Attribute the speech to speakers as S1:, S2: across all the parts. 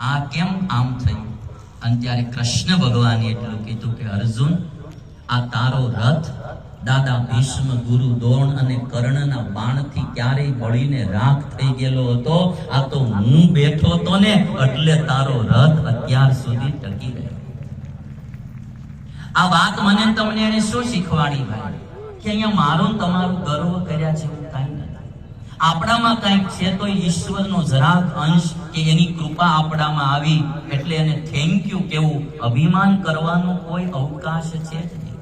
S1: આ કેમ આમ થયું? અને ત્યારે કૃષ્ણ ભગવાને એટલું કીધું કે, અર્જુન, આ તારો રથ દાદા ભીષ્મ, ગુરુ દ્રોણ અને કર્ણના બાણથી ક્યારેય બળીને રાખ થઈ ગયેલો હતો. આ તો હું બેઠો હતો ને, એટલે તારો રથ અત્યાર સુધી ટકી રહ્યો. આ વાત મને તમને એને શું શીખવાડી ભાઈ? કે અહીંયા મારું તમારું ગર્વ કર્યા છે કાંઈ નથી. આપણામાં કંઈક છે તો ઈશ્વરનો જરાક અંશ કે એની કૃપા આપણામાં આવી એટલે એને થેન્ક યુ કેવું અભિમાન કરવાનો કોઈ અવકાશ છે જ નહીં.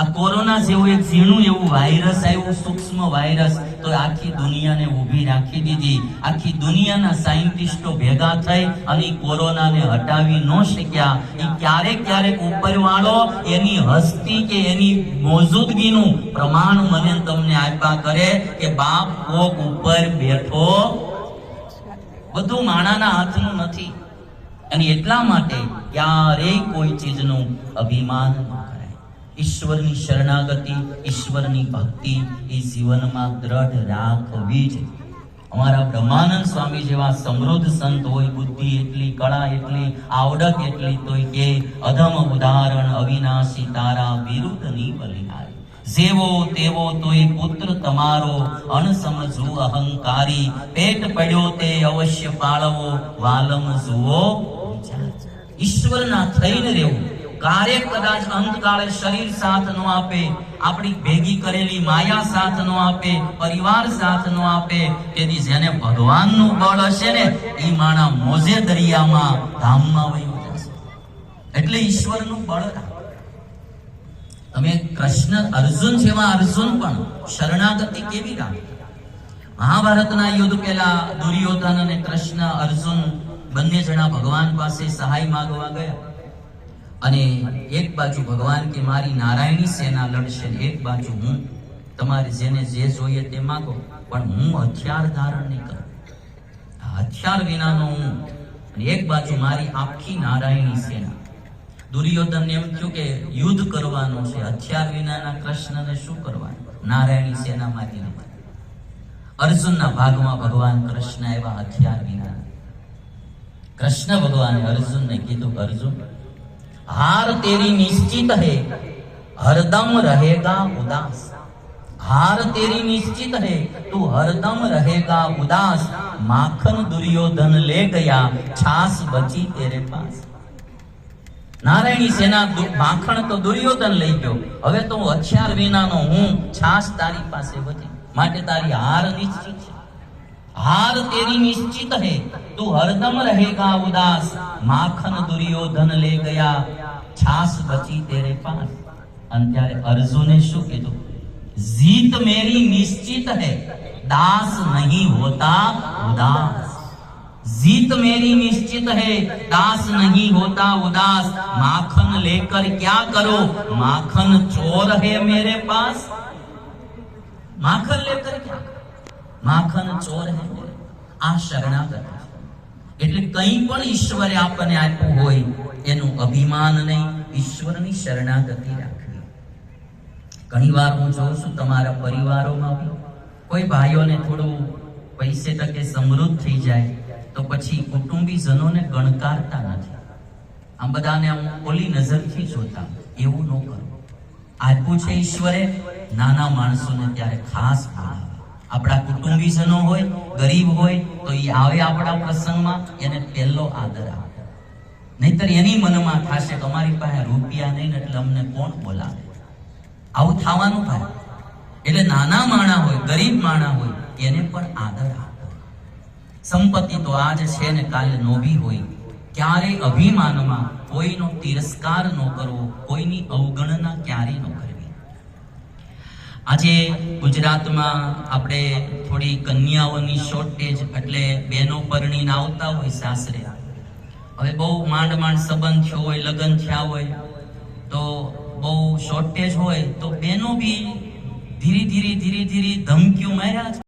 S1: આ કોરોના જેવું એક ઝીણું એવું વાયરસ આવ્યું, સૂક્ષ્મ વાયરસ તો આખી દુનિયાને ઊભી રાખી દીધી. આખી દુનિયાના સાયન્ટિસ્ટો ભેગા થઈ અને કોરોનાને હટાવી ન શક્યા. એ ક્યારેક ક્યારેક ઉપરવાળો એની હસ્તી કે એની મોજૂદગીનું પ્રમાણ મને તમને આપ્યા કરે કે બાપ કોક ઉપર બેઠો બધું માણાના હાથનું નથી. અને એટલા માટે ક્યારેય કોઈ ચીજનું અભિમાન ન કરાય. ઈશ્વરની શરણાગતિ, ઈશ્વરની ભક્તિ એ જીવનમાં દ્રઢ રાખવી જ. અમારા બ્રહ્માનંદ સ્વામી જેવા સમૃદ્ધ સંત હોય, બુદ્ધિ એટલી, કળા એટલી, આવડત એટલી, તોય કે અધમ ઉદાહરણ અવિનાશી તારા વિરુદ્ધની બલિહારી. જેવો તેવો તોય પુત્ર તમારો અણસમજુ અહંકારી. પેટ પડ્યો તે અવશ્ય પાળવો. વાલમ જુઓ ઈશ્વરના થઈને રહેવું. ક્યારેક કદાચ અંતકાળે શરીર સાથ નો આપે. આપણી ભેગી કરેલી માયા સાથ નો આપે. પરિવાર સાથ નો આપે. તેથી જેને ભગવાનનું બળ હશે ને એ માણા મોજે દરિયામાં ધામમાં વહી જશે. એટલે ઈશ્વરનું બળ તમે કૃષ્ણ, અર્જુન જેવા અર્જુન પણ શરણાગતિ કેવી રાખી મહાભારતના યુદ્ધ પહેલા દુર્યોધન અને કૃષ્ણ, અર્જુન બંને જણા ભગવાન પાસે સહાય માંગવા ગયા. અને એક બાજુ ભગવાન કે, મારી નારાયણી સેના લડશે એક બાજુ હું તમારે જેને જે જોઈએ તે માંગો, પણ હું હથિયાર ધારણ નહીં કરું. હથિયાર વિનાનો હું એક બાજુ મારી આખી નારાયણી સેના. દુર્યોધન એમ થયું કે યુદ્ધ કરવાનું છે. હથિયાર વિનાના કૃષ્ણને શું કરવાનું? નારાયણી સેનામાંથી અર્જુનના ભાગમાં ભગવાન કૃષ્ણ એવા હથિયાર વિના. કૃષ્ણ ભગવાને અર્જુનને કીધું, અર્જુન, હાર તેરી નિશ્ચિત હે. હરદમ રહેગા ઉદાસ. હાર તેરી નિશ્ચિત હે. તું હરદમ રહેગા ઉદાસ. માખન દુર્યોધન લે ગયા. છાસ બચી તેરે પાસ. નારાયણી સેના માખણ તો દુર્યોધન લઈ ગયો. હવે તો હથિયાર વિનાનો હું છાસ તારી પાસે વધી. માટે તારી હાર નિશ્ચિત છે. હાર તેરી નિશ્ચિત હે. તું હરદમ રહેગા ઉદાસ. માખન દુર્યોધન લે ગયા. છાસ બચી તેરે પાસ અને ત્યારે અર્જુને શું કીધું? જીત મેરી નિશ્ચિત હે. દાસ નહીં હોતા ઉદાસ. जीत मेरी निश्चित है दास नहीं होता उदास माखन लेकर क्या करो माखन चोर है मेरे पास माखन लेकर क्या करो? માખન ચોર હે મેરે. આ શરણાગત છે. એટલે કંઈ પણ ઈશ્વરે આપણને આપ્યું હોય એનું અભિમાન નહીં ઈશ્વરની શરણાગતિ રાખવી ઘણી વાર હું જોઉં છું તમારા પરિવારોમાં બી કોઈ ભાઈઓને થોડું પૈસે ટકે સમૃદ્ધ થઈ જાય તો પછી કુટુંબીજનોને ગણકારતા નથી. આમ બધાને આમ ઓલી નજરથી જોતા એવું ન કરો. આપ્યું છે ઈશ્વરે, નાના માણસોને ત્યારે ખાસ આપણા કુટુંબીજનો હોય, ગરીબ હોય, તો એ આવે આપણા પ્રસંગમાં, એને પહેલો આદર આપે નહીતર એની મનમાં થશે કે અમારી પાસે રૂપિયા નહીં એટલે અમને કોણ બોલાવે? આવું થવાનું ભાઈ. એટલે નાના માણા હોય, ગરીબ માણા હોય, એને પણ આદર આપો સંપત્તિ તો આજ છે ને કાલે નોભી હોય. ક્યારે અભિમાનમાં કોઈનો તિરસ્કાર ન કરવો, કોઈની અવગણના ક્યારે ન કરવી. આજે ગુજરાતમાં આપણે થોડી કન્યાઓની શોર્ટેજ એટલે બહેનો પરણીને આવતા હોય સાસરે. હવે બહુ માંડ માંડ સંબંધ થયો હોય, લગ્ન થયા હોય, તો બહુ શોર્ટેજ હોય, તો બહેનો બી ધીરે ધીરે ધીરે ધીરે ધમકીઓ માર્યા